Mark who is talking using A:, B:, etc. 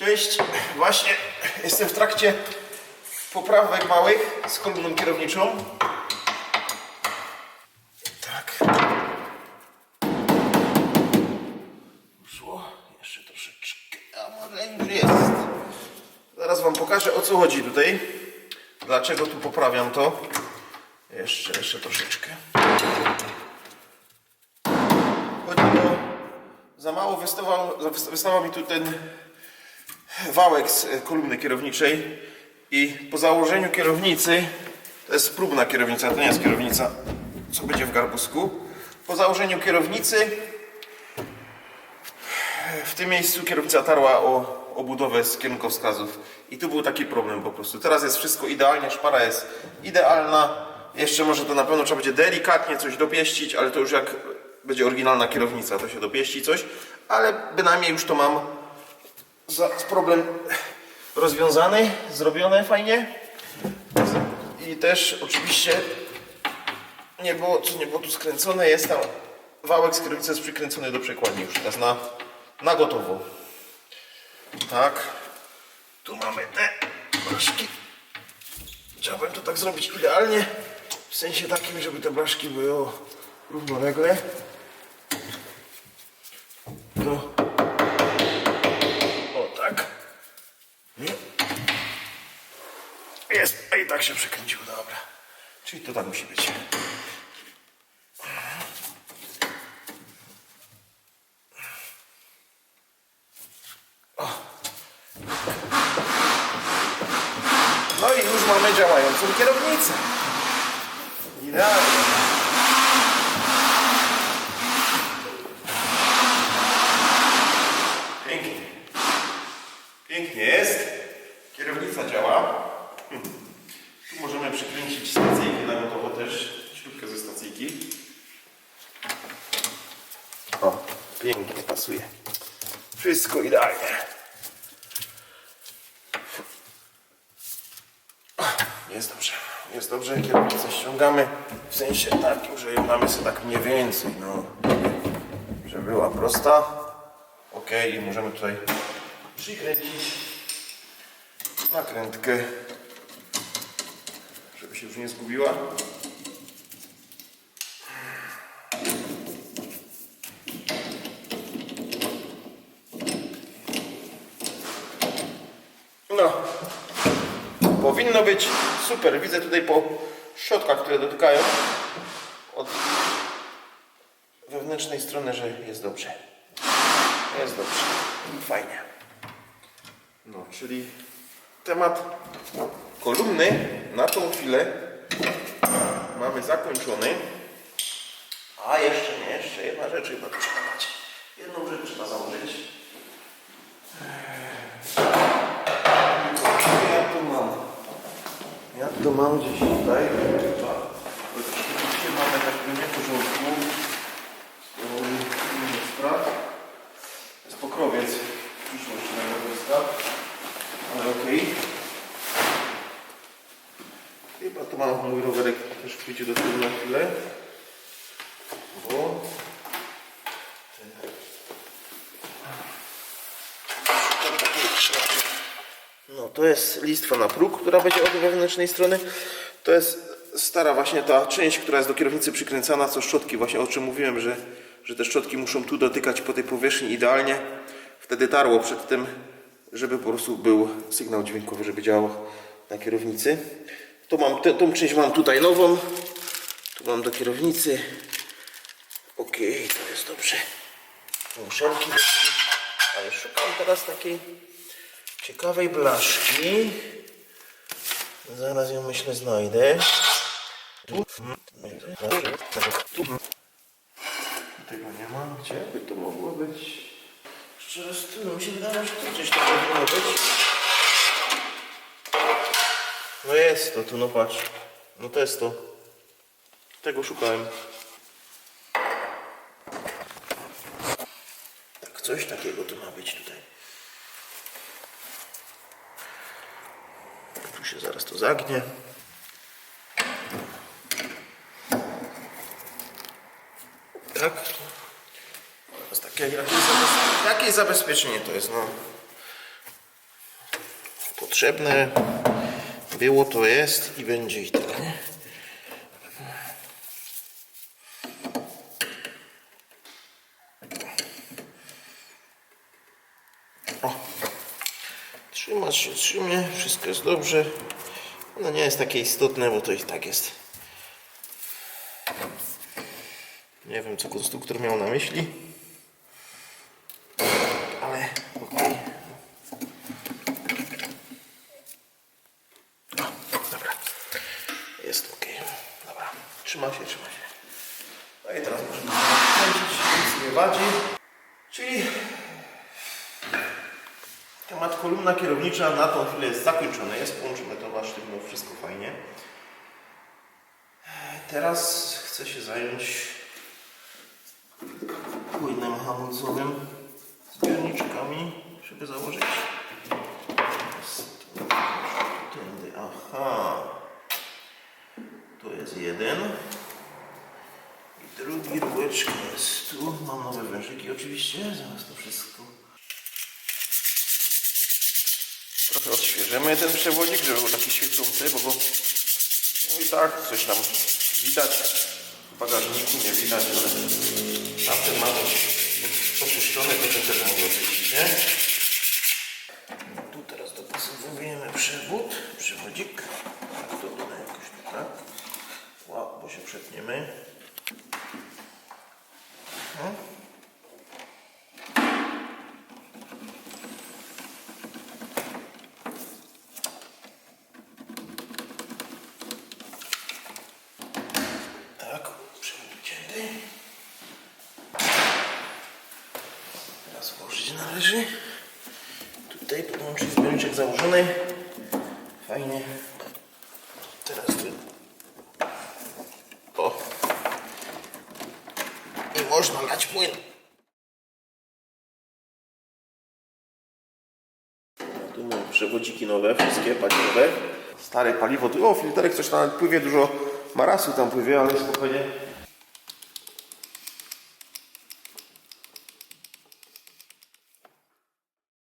A: Cześć, właśnie jestem w trakcie poprawek małych z kolumną kierowniczą. Tak. Poszło, jeszcze troszeczkę, a może już jest. Zaraz wam pokażę o co chodzi tutaj. Dlaczego tu poprawiam to. Jeszcze, jeszcze troszeczkę. Chodzi o... Za mało wystawał, wystawał mi tu ten wałek z e, kolumny kierowniczej i po założeniu kierownicy, to jest próbna kierownica, to nie jest kierownica, co będzie w garbusku. Po założeniu kierownicy w tym miejscu kierownica tarła o obudowę z kierunkowskazów i tu był taki problem po prostu. Teraz jest wszystko idealnie, szpara jest idealna. Jeszcze może to na pewno trzeba będzie delikatnie coś dopieścić, ale to już jak będzie oryginalna kierownica, to się dopieści coś, ale bynajmniej już to mam za, problem rozwiązany, zrobione fajnie. I też oczywiście nie było, co nie było tu skręcone, jest tam wałek z kierownicy jest przykręcony do przekładni już teraz na, na gotowo. Tak. Tu mamy te blaszki. Chciałbym to tak zrobić idealnie. W sensie takim, żeby te blaszki były równolegle. No. O tak. Nie. Jest. A i tak się przekręciło, dobra. Czyli to tak musi być. No i już mamy działającą kierownicę. Idealnie. Pięknie. Pięknie jest. Kierownica działa. Hmm. Tu możemy przykręcić stacyjkę na gotowo też. Śrubkę ze stacyjki. O, pięknie pasuje. Wszystko idealnie. Jest dobrze, jest dobrze, kierownicę ściągamy w sensie takim, że ją mamy sobie tak mniej więcej, no, że była prosta. Ok, i możemy tutaj przykręcić nakrętkę, żeby się już nie zgubiła. No, Powinno być super. Widzę tutaj po środkach, które dotykają od wewnętrznej strony, że jest dobrze. Jest dobrze. Fajnie. No, czyli temat kolumny na tą chwilę mamy zakończony. A jeszcze nie, jeszcze jedna rzecz chyba trzeba dać. Jedną rzecz trzeba założyć. Ja tu mam. Tu mam gdzieś tutaj. Rzeczywiście mamy tak nie w porządku. Z spraw. To jest pokrowiec. Przyszłość tego wystaw. Ale okej. Chyba tu mam mój rowerek też pójdzie do tyłu na chwilę. Bo Szukam takiej szlaki. No, to jest listwa na próg, która będzie od wewnętrznej strony. To jest stara właśnie ta część, która jest do kierownicy przykręcana, co szczotki, właśnie o czym mówiłem, że, że te szczotki muszą tu dotykać po tej powierzchni idealnie. Wtedy tarło przed tym, żeby po prostu był sygnał dźwiękowy, żeby działał na kierownicy. To mam, tę, tą część mam tutaj nową. Tu mam do kierownicy. Ok, to jest dobrze. Muszelki. Ale szukam teraz takiej ciekawej blaszki. Zaraz ją myślę znajdę. Tego nie ma. Gdzie by to mogło być? Szczerze z tyłu mi się wydaje, że tu gdzieś to powinno być. No jest to tu, no patrz. No to jest to. Tego szukałem. Tak, coś takiego tu ma być tutaj. Się zaraz to zagnie. Tak. Jest takie jakieś zabezpieczenie to jest, no. potrzebne. Było to jest i będzie i tyle. nie? O. Trzymać się trzymie, wszystko jest dobrze. No nie jest takie istotne, bo to i tak jest. Nie wiem, co konstruktor miał na myśli. Ale okej. O, dobra. Jest ok. Dobra. Trzyma się, trzyma się. No i teraz możemy kręcić, nic nie wadzi. Czyli temat kolumna kierownicza na tą chwilę jest zakończony. Jest połączone sztywno, wszystko fajnie. Teraz chcę się zająć płynem hamulcowym zbiorniczkami, żeby założyć. Tędy, aha. To jest jeden. I drugi rureczka jest tu. Mam nowe wężyki oczywiście. Zaraz to wszystko. Trochę odświeżymy ten przewodnik, żeby był taki świecący, bo go no i tak coś tam widać. W bagażniku nie widać, ale tamten ma oczyszczony, to ten też mogę oczyścić, nie? Tu teraz dopasowujemy przewód, przewodzik. Tak to doda jakoś tak? Wow, bo się przetniemy. Mhm. Tak, przewód cięty. Teraz należy. Tutaj podłączyć zbiorniczek założony. Fajnie. Teraz tu. O. I można lać płyn. Tu mamy przewodziki nowe, wszystkie paliowe. Stare paliwo, tu o filterek coś tam pływie, dużo marasu tam pływie, ale spokojnie